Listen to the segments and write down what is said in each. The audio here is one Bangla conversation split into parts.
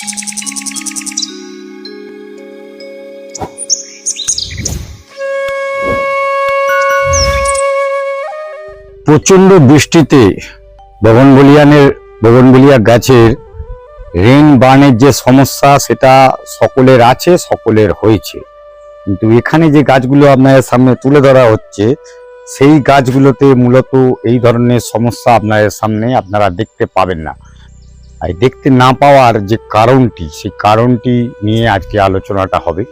প্রচণ্ড বৃষ্টিতে বগনবলিয়ানের বগনবলিয়া গাছের রেন বার্নের যে সমস্যা, সেটা সকলের আছে, সকলের হয়েছে। কিন্তু এখানে যে গাছগুলো আপনাদের সামনে তুলে ধরা হচ্ছে, সেই গাছগুলোতে মূলত এই ধরনের সমস্যা আপনাদের সামনে আপনারা দেখতে পাবেন না। দেখতে না পাওয়ার যে কারণটি, সেই কারণটি নিয়ে আজকে আলোচনাটা হবে।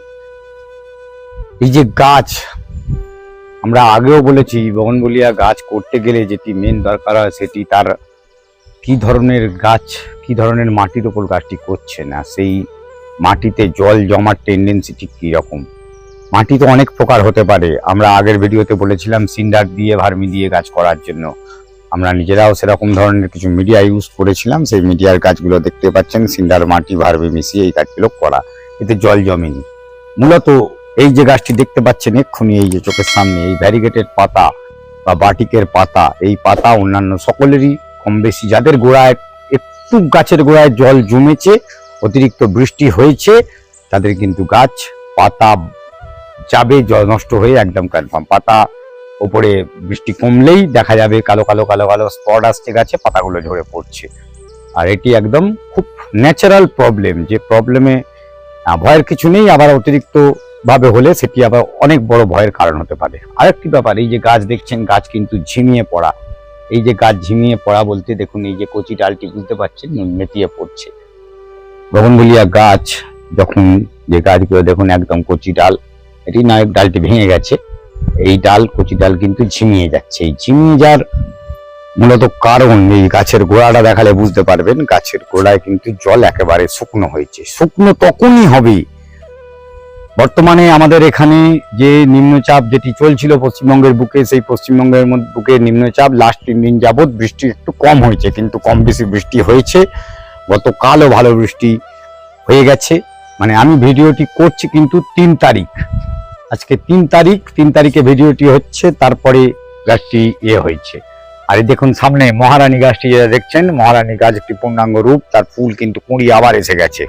এই যে গাছ, আমরা আগেও বলেছি বগনবলিয়া গাছ করতে গেলে যেটি মেন দরকার হয়, সেটি তার কি ধরনের গাছ, কি ধরনের মাটির ওপর গাছটি করছে না, সেই মাটিতে জল জমার টেন্ডেন্সিটি কীরকম মাটি তো অনেক প্রকার হতে পারে। আমরা আগের ভিডিওতে বলেছিলাম, সিন্ডার দিয়ে, ভার্মি দিয়ে গাছ করার জন্য। আমরা নিজেরাও সেরকম ধরনের কিছু মিডিয়া ইউজ করেছিলাম। সেই মিডিয়ার গাছগুলো দেখতে পাচ্ছেন। সিন্ডার মাটি, ভার্মি মিশিয়ে এই গাছগুলো করা। এতে জল জমেনি। মূলত এই যে গাছটি দেখতে পাচ্ছেন এক্ষুনি এই যে চোখের সামনে, এই ভ্যারিগেটের পাতা বা বাটিকের পাতা, এই পাতা অন্যান্য সকলেরই কম বেশি। যাদের গোড়ায় একটু গাছের গোড়ায় জল জমেছে, অতিরিক্ত বৃষ্টি হয়েছে, তাদের কিন্তু গাছ, পাতা যাবে, জল নষ্ট হয়ে একদম কনফার্ম পাতা উপরে বৃষ্টি কমলেই দেখা যাবে কালো কালো কালো কালো স্পট আসছে গাছে পাতাগুলো ঝরে পড়ছে। আর এটি একদম খুব ন্যাচারাল প্রবলেম যে প্রবলেমে ভয়ের কিছু নেই, আবার অতিরিক্ত ভাবে হলে সেটি আবার অনেক বড় ভয়ের কারণ হতে পারে। আরেকটি ব্যাপার, এই যে গাছ দেখছেন, গাছ কিন্তু ঝিমিয়ে পড়া। এই যে গাছ ঝিমিয়ে পড়া বলতে দেখুন, এই যে কচি ডালটি বুঝতে পারছেন মেটিয়ে পড়ছে। বগনবলিয়া গাছ, যখন যে গাছগুলো দেখুন, একদম কচি ডাল, এটি নায়ক ডালটি ভেঙে গেছে। এই ডাল, কচি ডাল কিন্তু ঝিমিয়ে যাচ্ছে। এই ঝিমিয়ে যাওয়ার মূলত কারণ এই গাছের গোড়াটা দেখালে বুঝতে পারবেন, গাছের গোড়ায় কিন্তু জল একেবারে শুকনো হয়েছে। শুকনো তখনই হবে। বর্তমানে আমাদের এখানে যে নিম্নচাপ যেটি চলছিল পশ্চিমবঙ্গের বুকে, সেই পশ্চিমবঙ্গের বুকে নিম্নচাপ লাস্ট তিন দিন যাবৎ বৃষ্টি একটু কম হয়েছে, কিন্তু কম বেশি বৃষ্টি হয়েছে। গতকালও ভালো বৃষ্টি হয়ে গেছে। মানে আমি ভিডিওটি করছি কিন্তু তিন তারিখ। আজকে তিন তারিখ, তিন তারিখে ভিডিওটি হচ্ছে, তারপরে গাছটি ইয়ে হয়েছে। আর দেখুন সামনে মহারানী গাছটি যেটা দেখছেন, মহারানী গাছ একটি পূর্ণাঙ্গ রূপ, তার ফুল কিন্তু কুঁড়ি আবার এসে গেছে।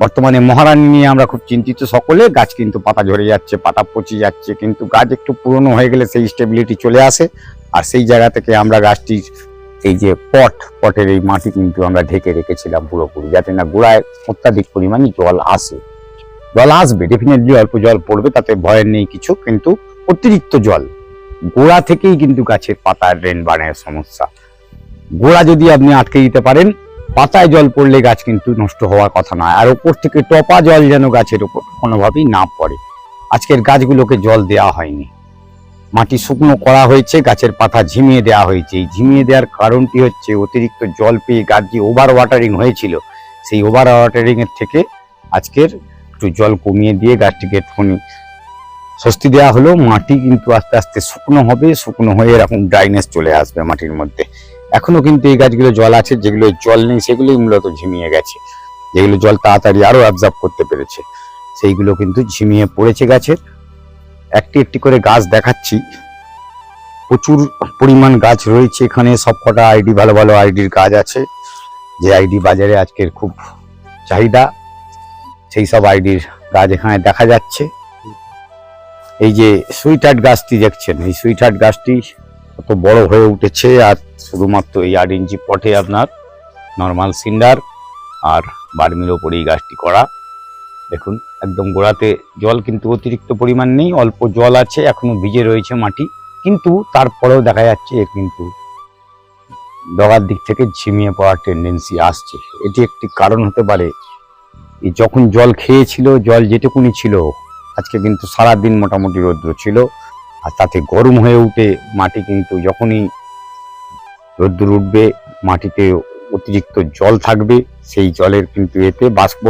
বর্তমানে মহারানী নিয়ে আমরা খুব চিন্তিত সকলে, গাছ কিন্তু পাতা ঝরে যাচ্ছে, পাতা পচে যাচ্ছে, কিন্তু গাছ একটু পুরনো হয়ে গেলে সেই স্টেবিলিটি চলে আসে। আর সেই জায়গা থেকে আমরা গাছটির এই যে পট, পটের এই মাটি কিন্তু আমরা ঢেকে রেখেছিলাম পুরোপুরি, যাতে না গোড়ায় অত্যাধিক পরিমাণে জল আসে। জল আসবে ডেফিনেটলি অল্প জল পড়বে, তাতে ভয়ের নেই কিছু, কিন্তু অতিরিক্ত জল। গোড়া থেকেই কিন্তু গাছের পাতার রেন বানের সমস্যা। গোড়া যদি আপনি আটকে দিতে পারেন, পাতায় জল পড়লে গাছ কিন্তু নষ্ট হওয়ার কথা নয়। আর ওপর থেকে টপা জল যেন গাছের উপর কোনোভাবেই না পড়ে। আজকের গাছগুলোকে জল দেওয়া হয়নি। মাটি শুকনো করা হয়েছে, গাছের পাতা ঝিমিয়ে দেওয়া হয়েছে। এই ঝিমিয়ে দেওয়ার কারণটি হচ্ছে অতিরিক্ত জল পেয়ে গাছ যে ওভার ওয়াটারিং হয়েছিল, সেই ওভার ওয়াটারিং এর থেকে আজকের একটু জল কমিয়ে দিয়ে গাছটিকে একটুখানি স্বস্তি দেওয়া হলো মাটি কিন্তু আস্তে আস্তে শুকনো হবে, শুকনো হয়ে এরকম ড্রাইনেস চলে আসবে মাটির মধ্যে। এখনও কিন্তু এই গাছগুলো জল আছে, যেগুলো জল নেই সেগুলোই মূলত ঝিমিয়ে গেছে। যেগুলো জল তাড়াতাড়ি আরও অ্যাবজর্ব করতে পেরেছে, সেইগুলো কিন্তু ঝিমিয়ে পড়েছে গাছের। একটি একটি করে গাছ দেখাচ্ছি। প্রচুর পরিমাণ গাছ রয়েছে এখানে, সবকটা আইডি ভালো ভালো আইডির গাছ আছে। যে আইডি বাজারে আজকের খুব চাহিদা। সেই সব আইডির গাছ এখানে দেখা যাচ্ছে। এই যে সুইটহার্ট গাছটি দেখছেন, এই সুইটহার্ট গাছটি কত বড় হয়ে উঠেছে আর শুধুমাত্র এই আট ইঞ্চি পটে আপনার নর্মাল সিন্ডার আর বার্মির ওপরে এই গাছটি করা। দেখুন, একদম গোড়াতে জল কিন্তু অতিরিক্ত পরিমাণ নেই, অল্প জল আছে, এখনও ভিজে রয়েছে মাটি। কিন্তু তারপরেও দেখা যাচ্ছে কিন্তু ডগার দিক থেকে ঝিমিয়ে পড়ার টেন্ডেন্সি আসছে। এটি একটি কারণ হতে পারে যখন জল খেয়েছিল, জল যেটুকুনি ছিল, আজকে কিন্তু সারাদিন মোটামুটি রৌদ্র ছিল, আর তাতে গরম হয়ে উঠে মাটি কিন্তু যখনই রৌদ্র উঠবে, মাটিতে অতিরিক্ত জল থাকবে, সেই জলের কিন্তু এতে বাষ্প,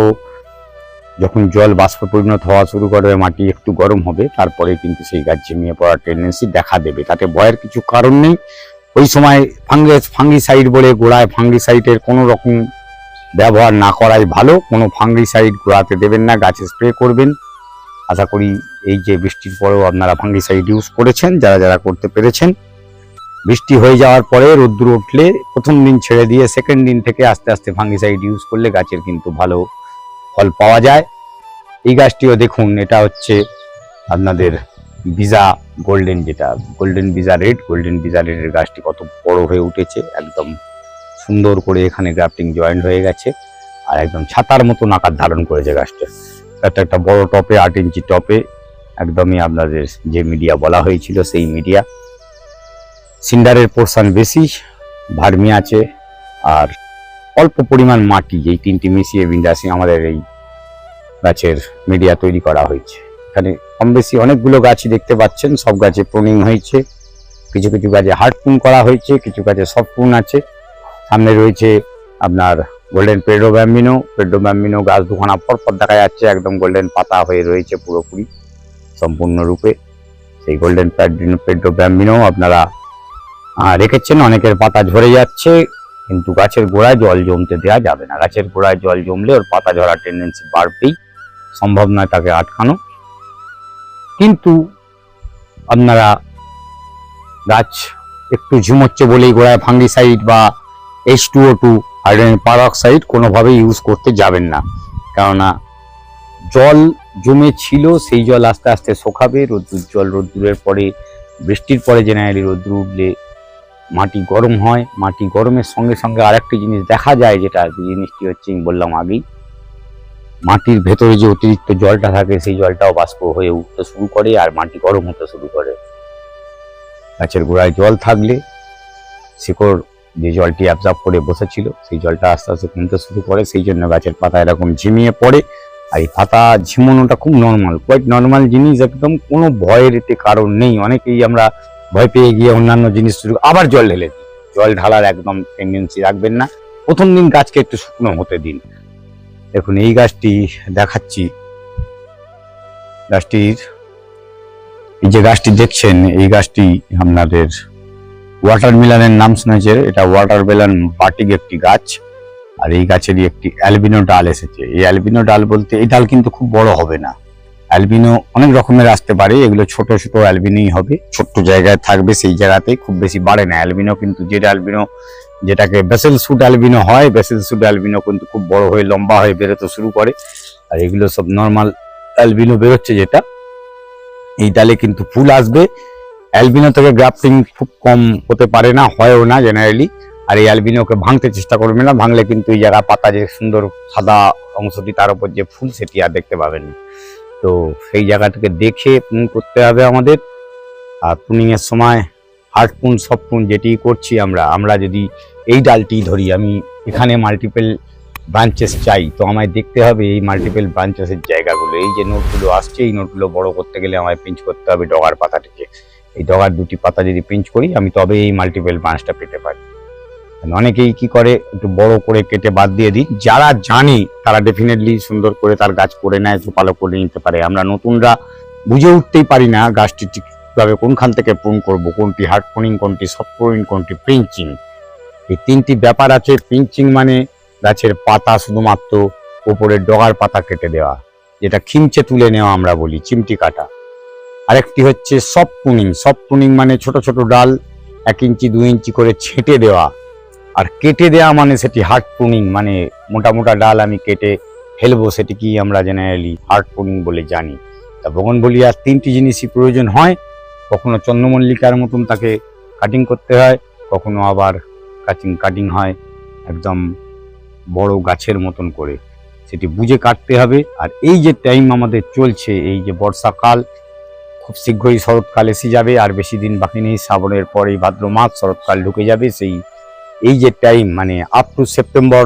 যখন জল বাষ্পে পরিণত হওয়া শুরু করবে, মাটি একটু গরম হবে, তারপরে কিন্তু সেই গাছ ঝিমিয়ে পড়ার টেন্ডেন্সি দেখা দেবে। তাতে ভয়ের কিছু কারণ নেই। ওই সময় ফাঙ্গাস ফাঙ্গিসাইড বলে গোড়ায় ফাঙ্গিসাইডের কোনো রকম ব্যবহার না করাই ভালো। কোনো ফাঙ্গিসাইড গোড়াতে দেবেন না, গাছে স্প্রে করবেন। আশা করি এই যে বৃষ্টির পরেও আপনারা ফাঙ্গিসাইড ইউজ করেছেন, যারা যারা করতে পেরেছেন। বৃষ্টি হয়ে যাওয়ার পরে রোদ্দুর উঠলে প্রথম দিন ছেড়ে দিয়ে সেকেন্ড দিন থেকে আস্তে আস্তে ফাঙ্গিসাইড ইউজ করলে গাছের কিন্তু ভালো ফল পাওয়া যায়। এই গাছটিও দেখুন, এটা হচ্ছে আপনাদের বিজা গোল্ডেন যেটা গোল্ডেন বিজা রেড গোল্ডেন বিজা রেডের গাছটি কত বড় হয়ে উঠেছে, একদম সুন্দর করে এখানে গ্রাফটিং জয়েন্ট হয়ে গেছে আর একদম ছাতার মতন আকার ধারণ করেছে গাছটা। একটা একটা বড় টপে, আট ইঞ্চি টপে, একদমই আপনাদের যে মিডিয়া বলা হয়েছিল সেই মিডিয়া সিন্ডারের পোর্শন বেশি, ভার্মি আছে, আর অল্প পরিমাণ মাটি এই তিনটি মিশিয়ে বিন্দাসি আমাদের এই গাছের মিডিয়া তৈরি করা হয়েছে। এখানে কম বেশি অনেকগুলো গাছই দেখতে পাচ্ছেন, সব গাছে প্রুনিং হয়েছে। কিছু কিছু গাছে হার্ড প্রুন করা হয়েছে, কিছু গাছে সফট প্রুন আছে। সামনে রয়েছে আপনার গোল্ডেন পেডো ব্যাম্বিনো পেডো ব্যাম্বিনো গাছ দুখানা পরপর দেখা যাচ্ছে, একদম গোল্ডেন পাতা হয়ে রয়েছে পুরোপুরি, সম্পূর্ণরূপে। সেই গোল্ডেন প্যাডিনো পেডো ব্যাম্বিনো আপনারা রেখেছেন, অনেকের পাতা ঝরে যাচ্ছে, কিন্তু গাছের গোড়ায় জল জমতে দেওয়া যাবে না। গাছের গোড়ায় জল জমলে ওর পাতা ঝরার টেন্ডেন্সি বাড়বেই, সম্ভব নয় তাকে আটকানো। কিন্তু আপনারা গাছ একটু ঝুমোচ্ছে বলেই গোড়ায় ফাঙ্গিসাইড বা H two O two hydrogen peroxide কোনোভাবেই ইউজ করতে যাবেন না। কেননা জল জমে ছিল, সেই জল আস্তে আস্তে শোকাবে, রোদ্দুর, জল রোদ্দুরের পরে, বৃষ্টির পরে জেনারেলি রোদ্দুর উঠলে মাটি গরম হয়। মাটি গরমের সঙ্গে সঙ্গে আরেকটি জিনিস দেখা যায়, যেটা জিনিসটি হচ্ছে আমি বললাম আগেই। মাটির ভেতরে যে অতিরিক্ত জলটা থাকে, সেই জলটাও বাষ্প হয়ে উঠতে শুরু করে আর মাটি গরম হতে শুরু করে। গাছের গোড়ায় জল থাকলে, শিকড় যে জলটি অ্যাবজর্ব করে বসেছিল, সেই জলটা আস্তে আস্তে কমতে শুরু করে, সেই জন্য গাছের পাতা এরকম ঝিমিয়ে পড়ে। আর এই পাতা ঝিমানোটা খুব নর্মাল কোয়াইট নর্মাল জিনিস, একদম কোনো ভয়ের এতে কারণ নেই। অনেকেই আমরা ভয় পেয়ে গিয়ে অন্যান্য জিনিস শুরু আবার জল ঢেলে দিই। জল ঢালার একদম টেন্ডেন্সি রাখবেন না। প্রথম দিন গাছকে একটু শুকনো হতে দিন। দেখুন, এই গাছটি দেখাচ্ছি। গাছটির, এই যে গাছটি দেখছেন, এই গাছটি আপনাদের ওয়াটার মিলানের নাম শুনেছে, এটা ওয়াটার মেলান বাটিক একটি গাছ, আর এই গাছেরই একটি অ্যালবিনো ডাল এসেছে। এই অ্যালবিনো ডাল বলতে এই ডাল কিন্তু খুব বড় হবে না। অ্যালবিনো অনেক রকমের আসতে পারে, এগুলো ছোট ছোট অ্যালবিনোই হবে, ছোট্ট জায়গায় থাকবে সেই জায়গাতেই খুব বেশি বাড়ে না। অ্যালবিনো কিন্তু যেটা অ্যালবিনো, যেটাকে বেসেল সুট অ্যালবিনো হয়, বেসেল সুট অ্যালবিনো কিন্তু খুব বড় হয়ে, লম্বা হয়ে বেরোতে শুরু করে, আর এগুলো সব নর্মাল অ্যালবিনো বেরোচ্ছে যেটা। এই ডালে কিন্তু ফুল আসবে অ্যালবিনো থেকে গ্রাফটিং খুব কম হতে পারে না, হয়ও না জেনারেলি আর এই অ্যালবিনোকে ভাঙতে চেষ্টা করবে না, ভাঙলে কিন্তু এই জায়গা পাতা যে সুন্দর সাদা অংশটি তার উপর যে ফুল সেটি আর দেখতে পাবেন না। তো সেই জায়গাটাকে দেখে পুন করতে হবে আমাদের। আর পুনিংয়ের সময় হার্ড পুন সব পুন যেটি করছি আমরা আমরা যদি এই ডালটি ধরি, আমি এখানে মাল্টিপেল ব্রাঞ্চেস চাই, তো আমায় দেখতে হবে এই মাল্টিপেল ব্রাঞ্চেসের জায়গাগুলো। এই যে নোটগুলো আসছে, এই নোটগুলো বড় করতে গেলে আমায় পিঞ্চ করতে হবে ডগার পাতাটিকে। এই ডগার দুটি পাতা যদি পিঞ্চ করি, আমি তবে এই মাল্টিপেল বাঁশটা পেতে পারি। অনেকেই কি করে, একটু বড় করে কেটে বাদ দিয়ে দিই। যারা জানে, তারা ডেফিনেটলি সুন্দর করে তার গাছ করে নেয় ভালো করে নিতে পারে। আমরা নতুনরা বুঝে উঠতেই পারি না গাছটি ঠিকভাবে কোনখান থেকে প্রুন করব, কোনটি হার্ড প্রুনিং কোনটি সফট প্রুনিং কোনটি পিঞ্চিং এই তিনটি ব্যাপার আছে। পিঞ্চিং মানে গাছের পাতা শুধুমাত্র উপরের ডগার পাতা কেটে দেওয়া, যেটা খিমচে তুলে নেওয়া আমরা বলি, চিমটি কাটা। আরেকটি হচ্ছে সফট প্রুনিং সফট প্রুনিং মানে ছোট ছোট ডাল এক ইঞ্চি দু ইঞ্চি করে ছেঁটে দেওয়া। আর কেটে দেওয়া মানে সেটি হার্ড প্রুনিং মানে মোটা মোটা ডাল আমি কেটে ফেলব সেটি কি আমরা জেনারেলি হার্ড প্রুনিং বলে জানি। তা বগনবলিয়ার তিনটি জিনিসই প্রয়োজন হয়। কখনো চন্দ্রমল্লিকার মতন তাকে কাটিং করতে হয়, কখনো আবার কাটিং কাটিং হয় একদম বড় গাছের মতন করে। সেটি বুঝে কাটতে হবে। আর এই যে টাইম আমাদের চলছে, এই যে বর্ষাকাল খুব শীঘ্রই শরৎকাল এসে যাবে আর বেশি দিন বাকি নেই। শ্রাবণের পরেই ভাদ্র মাস শরৎকাল ঢুকে যাবে। সেই, এই যে টাইম মানে up to September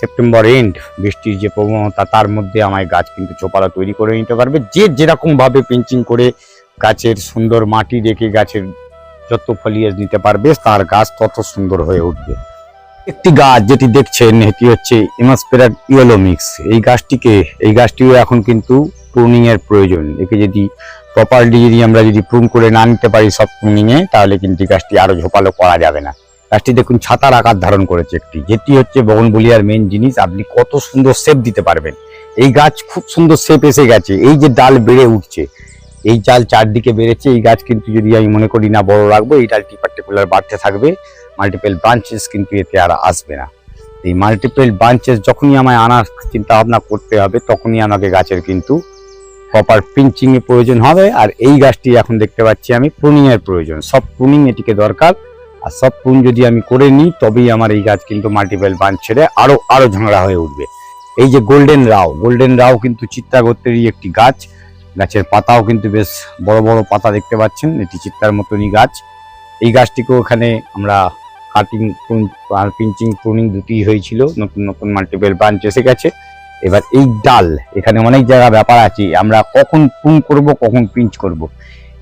September end বৃষ্টির যে প্রবণতা তার মধ্যে আমায় গাছ কিন্তু চোপালা তৈরি করে নিতে পারবে। যে যেরকমভাবে পেঞ্চিং করে গাছের সুন্দর মাটি রেখে গাছের যত ফলিয়েজ নিতে পারবে, তার গাছ তত সুন্দর হয়ে উঠবে। একটি গাছ যেটি দেখছেন, এটি হচ্ছে ইমাসপেরার ইয়েলো মিক্স এই গাছটিকে, এই গাছটিও এখন কিন্তু প্রুনিং এর প্রয়োজন। একে যদি প্রপারলি যদি আমরা যদি প্রুন করে না নিতে পারি সব প্রুনিং এ, তাহলে কিন্তু গাছটি আরও ঝোপালো করা যাবে না। গাছটি দেখুন ছাতার আকার ধারণ করেছে একটি। যেটি হচ্ছে বগনবলিয়ার মেন জিনিস, আপনি কত সুন্দর শেপ দিতে পারবেন। এই গাছ খুব সুন্দর শেপ এসে গেছে। এই যে ডাল বেড়ে উঠছে, এই ডাল চারদিকে বেড়েছে, এই গাছ কিন্তু যদি আমি মনে করি না বড় রাখব, এই ডালটি পার্টিকুলার বাড়তে থাকবে? মাল্টিপল ব্রাঞ্চেস কিন্তু এতে আর আসবে না। এই মাল্টিপল ব্রাঞ্চেস যখনই আমায় আনার চিন্তা ভাবনা করতে হবে, তখনই আমাকে গাছের কিন্তু প্রপার পিঞ্চিং এর প্রয়োজন হবে। আর এই গাছটি এখন দেখতে পাচ্ছি আমি প্রুনিং এর প্রয়োজন। সব প্রুনিং এটিকে দরকার। আর সব প্রুন যদি আমি করে নিই, তবেই আমার এই গাছ কিন্তু মাল্টিপল ব্রাঞ্চ ছেড়ে আরও আরও ঝাংড়া হয়ে উঠবে। এই যে গোল্ডেন রাও গোল্ডেন রাও কিন্তু চিত্তাগত্রেরই একটি গাছ। গাছের পাতাও কিন্তু বেশ বড় বড় পাতা দেখতে পাচ্ছেন। এটি চিত্তার মতনই গাছ। এই গাছটিকেও এখানে আমরা কাটিং আর পিঞ্চিং প্রুনিং দুটি হয়েছিল। নতুন নতুন মাল্টিপল ব্রাঞ্চ এসে গেছে। এবার এই ডাল, এখানে অনেক জায়গা ব্যাপার আছে, আমরা কখন প্রুন করব, কখন পিঞ্চ করব।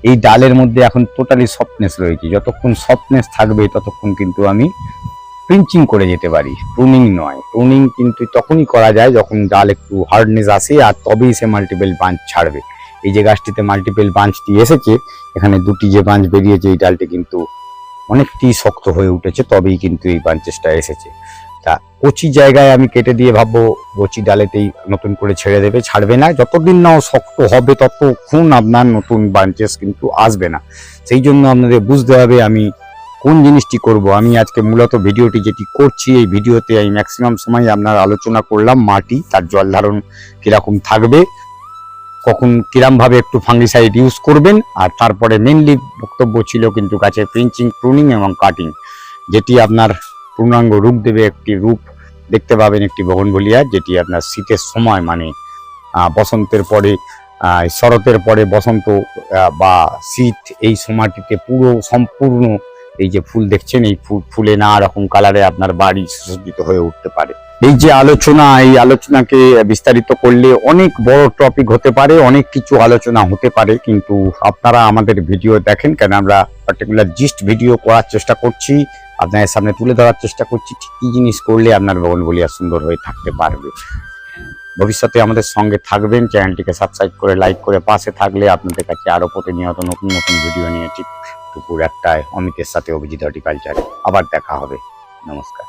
এই ডালের মধ্যে এখন টোটালি সফটনেস রয়েছে, যতক্ষণ সফটনেস থাকবে, ততক্ষণ কিন্তু আমি পিঞ্চিং করে যেতে পারি প্রুনিং নয়। প্রুনিং কিন্তু তখনই করা যায় যখন ডাল একটু হার্ডনেস আসে, আর তবেই সে মাল্টিপেল বাঞ্চ ছাড়বে। এই যে গাছটিতে মাল্টিপেল বাঞ্চটি এসেছে, এখানে দুটি যে বাঞ্চ বেরিয়েছে, এই ডালটি কিন্তু অনেকটি শক্ত হয়ে উঠেছে, তবেই কিন্তু এই বাঞ্চেসটা এসেছে। তা কচি জায়গায় আমি কেটে দিয়ে ভাববো, কচি ডালেতেই নতুন করে ছেড়ে দেবে, ছাড়বে না। যতদিন না শক্ত হবে ততক্ষণ আপনার নতুন বাঞ্চেস কিন্তু আসবে না। সেই জন্য আপনাদের বুঝতে হবে আমি কোন জিনিসটি করব। আমি আজকে মূলত ভিডিওটি যেটি করছি, এই ভিডিওতে আমি ম্যাক্সিমাম সময় আপনার আলোচনা করলাম মাটি, তার জল ধারণ কীরকম থাকবে, কখন কিরম ভাবে একটু ফাঙ্গিসাইড ইউজ করবেন, আর তারপরে মেনলি বক্তব্য ছিল কিন্তু গাছের প্রিঞ্চিং প্রুনিং এবং কাটিং যেটি আপনার পূর্ণাঙ্গ রূপ দেবে একটি রূপ। দেখতে পাবেন একটি বগনভলিয়া যেটি আপনার শীতের সময় মানে বসন্তের পরে শরতের পরে বসন্ত বা শীত, এই সময়টিতে পুরো সম্পূর্ণ এই যে ফুল দেখছেন, এই ফুল, ফুলে নানা রকম কালারে আপনার বাড়ি সুসজ্জিত হয়ে উঠতে পারে। এই যে আলোচনা, এই আলোচনাকে বিস্তারিত করলে অনেক বড় টপিক হতে পারে, অনেক কিছু আলোচনা হতে পারে, কিন্তু আপনারা আমাদের ভিডিও দেখেন কেন, আমরা পার্টিকুলার জিস্ট ভিডিও করার চেষ্টা করছি। আপনাদের সামনে তুলে ধরার চেষ্টা করছি, ঠিক কী জিনিস করলে আপনার বগনবলিয়া সুন্দর হয়ে থাকতে পারবে। ভবিষ্যতে আমাদের সঙ্গে থাকবেন, চ্যানেলটিকে সাবস্ক্রাইব করে লাইক করে পাশে থাকলে আপনাদের কাছে আরও প্রতিনিয়ত নতুন নতুন ভিডিও নিয়ে, ঠিক দুপুর একটায় অমিতের সাথে অভিজিৎ হর্টিকালচারে। আবার দেখা হবে। নমস্কার।